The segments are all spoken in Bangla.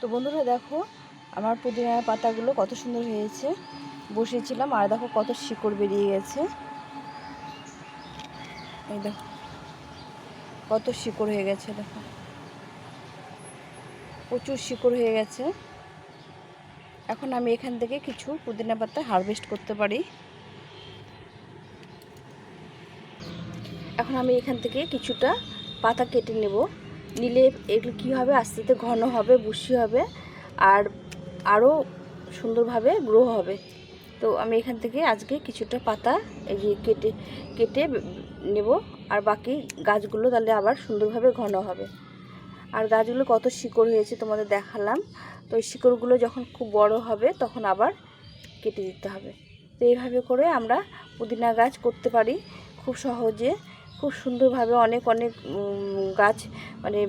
তো বন্ধুরা দেখো, আমার পুদিনার পাতাগুলো কত সুন্দর হয়েছে। বসিয়েছিলাম, আর দেখো কত শিকড় বেরিয়ে গেছে। এই দেখো, কত শিকড় হয়ে গেছে, দেখো। প্রচুর শিকড় হয়ে গেছে। এখন আমি এখান থেকে কিছু পুদিনা পাতা হারভেস্ট করতে পারি। এখন আমি এখান থেকে কিছুটা পাতা কেটে নেব। নিলে এগুলো কী হবে? আস্তে আস্তে ঘন হবে, বুশি হবে আর আরও সুন্দরভাবে গ্রো হবে। তো আমি এখান থেকে আজকে কিছুটা পাতা এই যে কেটে কেটে নেব আর বাকি গাছগুলো তাহলে আবার সুন্দরভাবে ঘন হবে। আর গাছগুলো কত শিকড় হয়েছে তোমাদের দেখালাম। তো এই শিকড়গুলো যখন খুব বড় হবে তখন আবার কেটে দিতে হবে। তো এইভাবে করে আমরা পুদিনা গাছ করতে পারি খুব সহজে। খুব সুন্দরভাবে অনেক অনেক গাছ মানে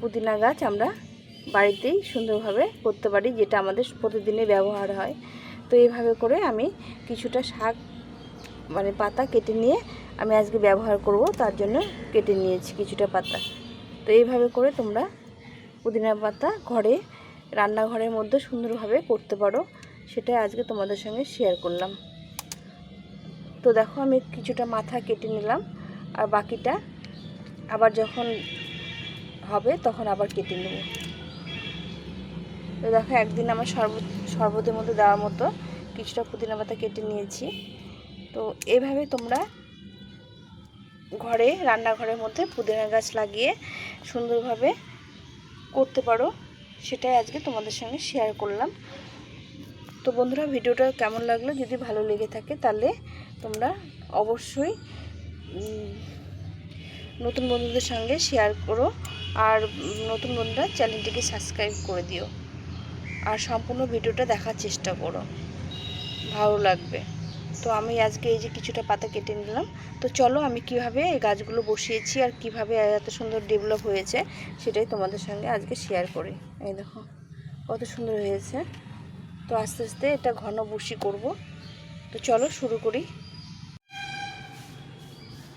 পুদিনা গাছ আমরা বাড়িতেই সুন্দরভাবে করতে পারি, যেটা আমাদের প্রতিদিনে ব্যবহার হয়। তো এইভাবে করে আমি কিছুটা শাক মানে পাতা কেটে নিয়ে আমি আজকে ব্যবহার করব, তার জন্য কেটে নিয়েছি কিছুটা পাতা। তো এইভাবে করে তোমরা পুদিনা পাতা ঘরে, রান্নাঘরের মধ্যে সুন্দরভাবে করতে পারো, সেটাই আজকে তোমাদের সঙ্গে শেয়ার করলাম। তো দেখো আমি কিছুটা মাথা কেটে নিলাম। আর বাকিটা আবার যখন হবে তখন আবার কেটে নেব। তো দেখো একদিন আমার শরবত, শরবতের মধ্যে দেওয়ার মতো কিছুটা পুদিনা পাতা কেটে নিয়েছি। তো এভাবে তোমরা ঘরে, রান্নাঘরের মধ্যে পুদিনা গাছ লাগিয়ে সুন্দরভাবে করতে পারো। সেটাই আজকে তোমাদের সঙ্গে শেয়ার করলাম। তো বন্ধুরা, ভিডিওটা কেমন লাগল? যদি ভালো লেগে থাকে তাহলে তোমরা অবশ্যই নতুন বন্ধুদের সঙ্গে শেয়ার করো আর নতুন বন্ধুরা চ্যানেলটিকে সাবস্ক্রাইব করে দিও। আর সম্পূর্ণ ভিডিওটা দেখার চেষ্টা করো। ভালো লাগবে। তো আমি আজকে এই যে কিছুটা পাতা কেটে নিলাম। তো চলো আমি কীভাবে এই গাছগুলো বসিয়েছি আর কীভাবে এত সুন্দর ডেভেলপ হয়েছে সেটাই তোমাদের সঙ্গে আজকে শেয়ার করি। এই দেখো, কত সুন্দর হয়েছে। তো আস্তে আস্তে এটা ঘন বসি করব। তো চলো শুরু করি।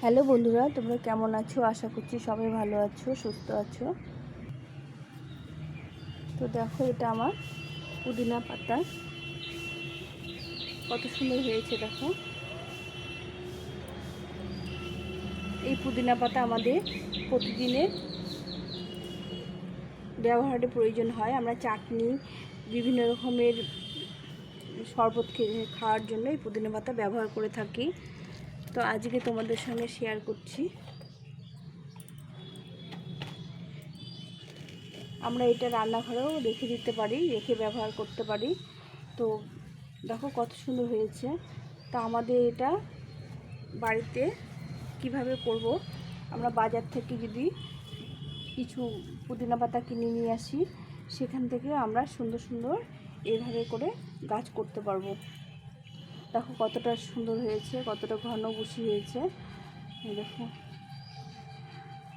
হ্যালো বন্ধুরা, তোমরা কেমন আছো? আশা করছি সবাই ভালো আছো, সুস্থ আছো। তো দেখো, এটা আমার পুদিনা পাতা। কত সুন্দর হয়েছে, দেখো। এই পুদিনা পাতা আমাদের প্রতিদিনের ব্যবহারের প্রয়োজন হয়। আমরা চাটনি, বিভিন্ন রকমের শরবত খাওয়ার জন্য এই পুদিনা পাতা ব্যবহার করে থাকি। তো আজকে তোমাদের সঙ্গে শেয়ার করছি। আমরা এটা রান্নাঘরেও রেখে দিতে পারি, রেখে ব্যবহার করতে পারি। তো দেখো কত সুন্দর হয়েছে। তা আমাদের এটা বাড়িতে কীভাবে করব, আমরা বাজার থেকে যদি কিছু পুদিনা পাতা কিনে নিয়ে আসি, সেখান থেকে আমরা সুন্দর সুন্দর এভাবে করে গাছ করতে পারব। দেখো কতটা সুন্দর হয়েছে, কতটা ঘন বসি হয়েছে। দেখো।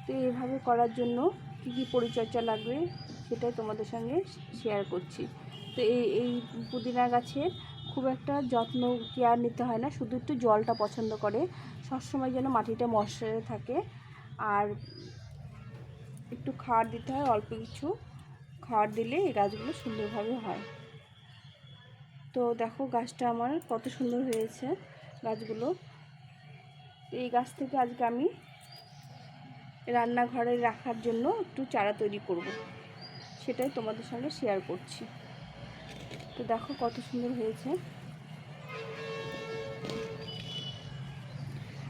তো এইভাবে করার জন্য কী কী পরিচর্যা লাগবে সেটাই তোমাদের সঙ্গে শেয়ার করছি। তো এই এই পুদিনা গাছের খুব একটা যত্ন কেয়ার নিতে হয় না, শুধু একটু জলটা পছন্দ করে। সবসময় যেন মাটিটা মশারে থাকে। আর একটু খাওয়ার দিতে হয়, অল্প কিছু খাওয়ার দিলে এই গাছগুলো সুন্দরভাবে হয়। তো দেখো গাছটা আমার কত সুন্দর হয়েছে গাছগুলো। এই গাছ থেকে আজকে আমি রান্নাঘরে রাখার জন্য একটু চারা তৈরি করব। সেটাই তোমাদের সঙ্গে শেয়ার করছি। তো দেখো কত সুন্দর হয়েছে।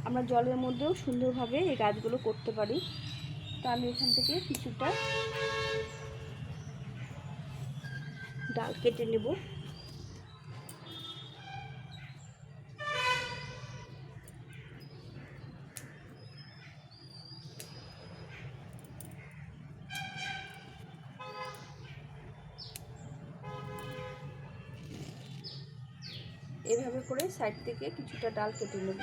আমরা জলের মধ্যেও সুন্দরভাবে এই গাছগুলো করতে পারি। তো আমি এখান থেকে কিছুটা ডাল কেটে নেব। এভাবে করে সাইড থেকে কিছুটা ডাল কেটে নেব।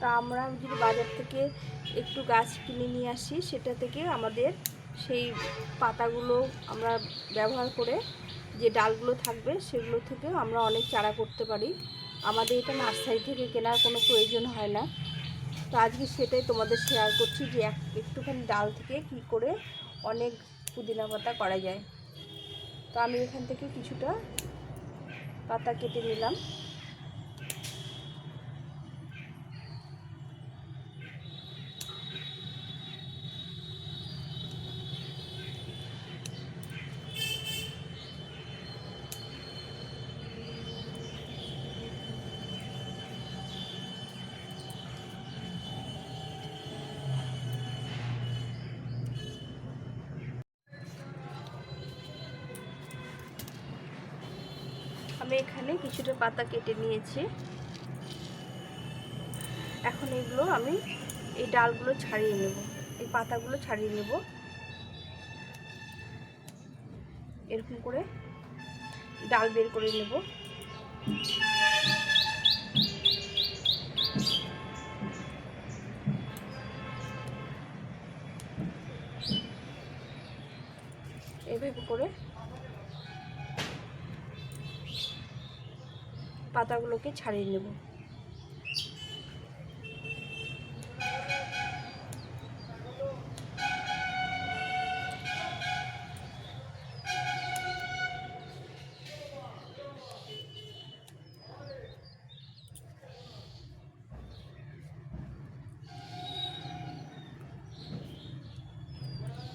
তা আমরা যদি বাজার থেকে একটু গাছ কিনে নিয়ে আসি, সেটা থেকে আমাদের সেই পাতাগুলো আমরা ব্যবহার করে যে ডালগুলো থাকবে, সেগুলো থেকেও আমরা অনেক চারা করতে পারি। আমাদের এটা নার্সারি থেকে কেনার কোনো প্রয়োজন হয় না। তো আজকে সেটাই তোমাদের শেয়ার করছি যে এক একটুখানি ডাল থেকে কি করে অনেক পুদিনা পাতা করা যায়। তো আমি এখান থেকে কিছুটা পাতা কেটে নিলাম। আমি এখানে কিছুটা পাতা কেটে নিয়েছি। এখন এগুলো আমি এই ডালগুলো ছাড়িয়ে নেব। এই পাতাগুলো ছাড়িয়ে নেব। এরকম করে ডাল বের করে নেব এভাবে করে পাতাগুলোকে ছাড়িয়ে নেব।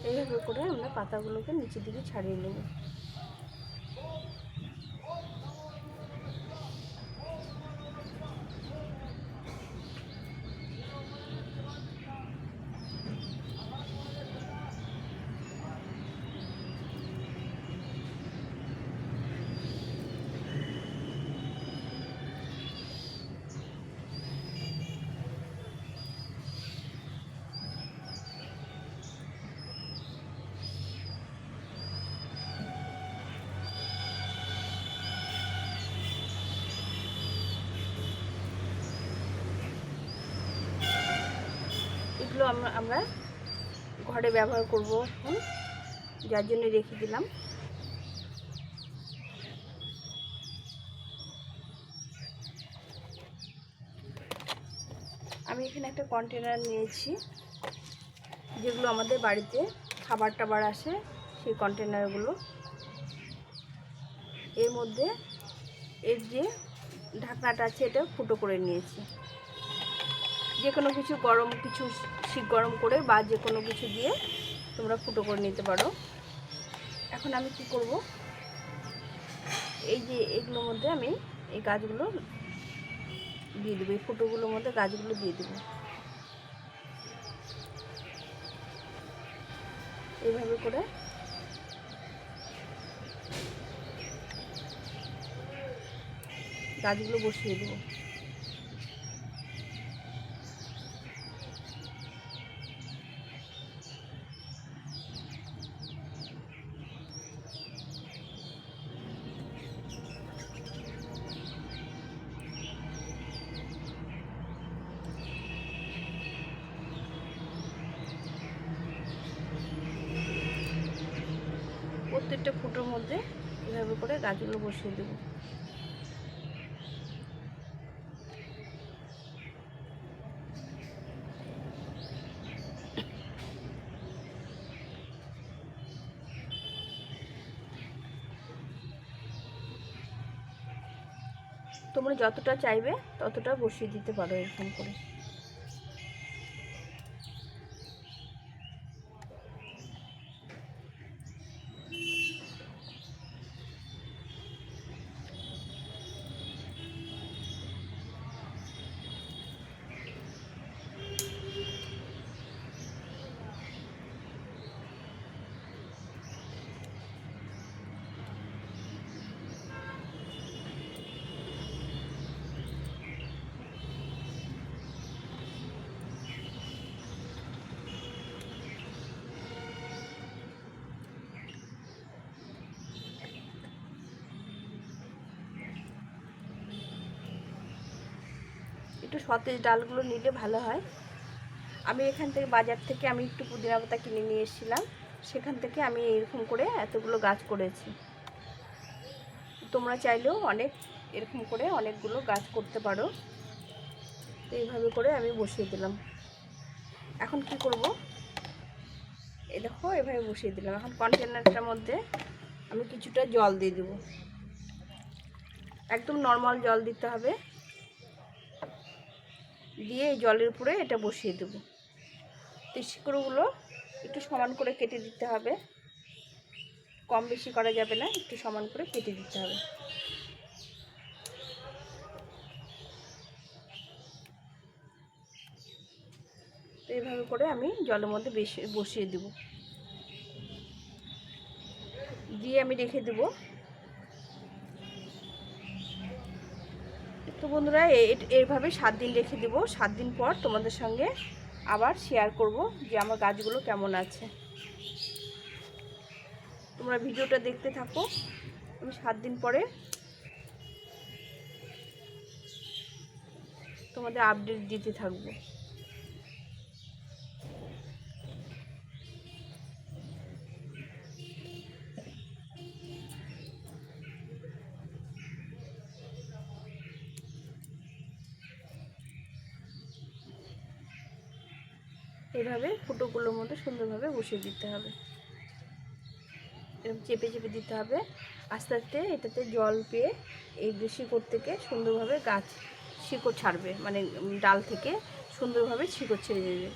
এইভাবে করে আমরা পাতাগুলোকে নিচের দিকে ছাড়িয়ে নেব এগুলো আমরা ঘরে ব্যবহার করব এখন যার জন্য রেখে দিলাম। আমি এখানে একটা কন্টেনার নিয়েছি, যেগুলো আমাদের বাড়িতে খাবার টাবার আসে, সেই কন্টেনারগুলো এর মধ্যে এর যে ঢাকনাটা আছে, এটা ফুটো করে নিয়েছি। যে কোনো কিছু গরম, কিছু শিক গরম করে বা যে কোনো কিছু দিয়ে তোমরা ফুটো করে নিতে পারো। এখন আমি কি করব? এই যে এগুলোর মধ্যে আমি এই গাছগুলো দিয়ে দেবো, এই ফুটোগুলোর মধ্যে গাছগুলো দিয়ে দেবো। এইভাবে করে গাছগুলো বসিয়ে দেবো। প্রত্যেকটা ফুটোর মধ্যে এভাবে করে গাছগুলো বসিয়ে দেবো। তোমরা যতটা চাইবে ততটা বসিয়ে দিতে পারো এরকম করে। সতেজ ডালগুলো নিলে ভালো হয়। আমি এখান থেকে বাজার থেকে আমি একটু পুদিনা পাতা কিনে নিয়ে এসেছিলাম। সেখান থেকে আমি এরকম করে এতগুলো গাছ করেছি। তোমরা চাইলেও অনেক এরকম করে অনেকগুলো গাছ করতে পারো। তো এইভাবে করে আমি বসিয়ে দিলাম। এখন কি করব? এই দেখো, এভাবে বসিয়ে দিলাম। এখন কন্টেনারটার মধ্যে আমি কিছুটা জল দিয়ে দেবো। একদম নর্মাল জল দিতে হবে। দিয়ে এই জলের উপরে এটা বসিয়ে দেবো। তো শিকড়গুলো একটু সমান করে কেটে দিতে হবে। কম বেশি করা যাবে না, একটু সমান করে কেটে দিতে হবে। এইভাবে করে আমি জলের মধ্যে বেশি বসিয়ে দেব। দিয়ে আমি রেখে দেব তো বন্ধুরা এইভাবে সাত দিন রেখে দেবো। সাত দিন পর তোমাদের সঙ্গে আবার শেয়ার করব যে আমার গাছগুলো কেমন আছে। তোমরা ভিডিওটা দেখতে থাকো। আমি সাত দিন পরে তোমাদের আপডেট দিতে থাকব। এইভাবে ফুটোগুলোর মধ্যে সুন্দরভাবে বসিয়ে দিতে হবে। এরকম চেপে চেপে দিতে হবে। আস্তে আস্তে এটাতে জল পেয়ে এই শিকড় থেকে সুন্দরভাবে গাছ শিকড় ছাড়বে মানে ডাল থেকে সুন্দরভাবে শিকড় ছেড়ে যাবে